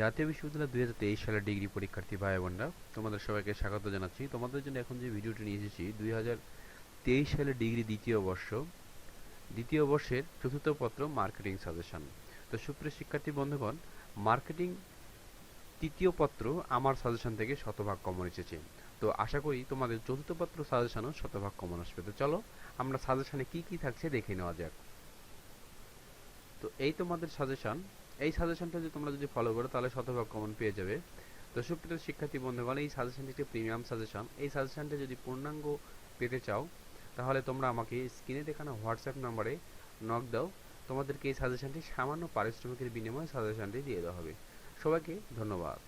জাতীয় বিশ্ববিদ্যালয় দুই হাজার তেইশ সালের ডিগ্রি পরীক্ষার্থী ভাই বোনরা তোমাদের সবাইকে স্বাগত জানাচ্ছি। তোমাদের জন্য এখন যে ভিডিওটি নিয়ে এসেছি, দুই হাজার তেইশ সালের ডিগ্রি দ্বিতীয় বর্ষ, দ্বিতীয় বর্ষের চতুর্থ পত্র মার্কেটিং সাজেশন। তো সুপ্রিয় শিক্ষার্থী বন্ধুগণ, মার্কেটিং তৃতীয় পত্র আমার সাজেশন থেকে শতভাগ কমন এসেছে। তো আশা করি তোমাদের চতুর্থ পত্র সাজেশনও শতভাগ কমন আসবে। তো চলো, আমরা সাজেশনে কি কি থাকছে দেখে নেওয়া যাক। এই তোমাদের সাজেশন এই সাজেশনটা যদি তোমরা যদি ফলো করো, তাহলে শতভাগ কমন পেয়ে যাবে। তো সুপ্রিয় শিক্ষার্থী বন্ধুগণ, এই সাজেশনটি একটি প্রিমিয়াম সাজেশন এই সাজেশনটা যদি পূর্ণাঙ্গ পেতে চাও, তাহলে তোমরা আমাকে স্ক্রিনে দেখানো হোয়াটসঅ্যাপ নম্বরে নক দাও। তোমাদেরকে এই সাজেশনটি সামান্য পারিশ্রমিকের বিনিময়ে সাজেশনটি দিয়ে দেওয়া হবে। সবাইকে ধন্যবাদ।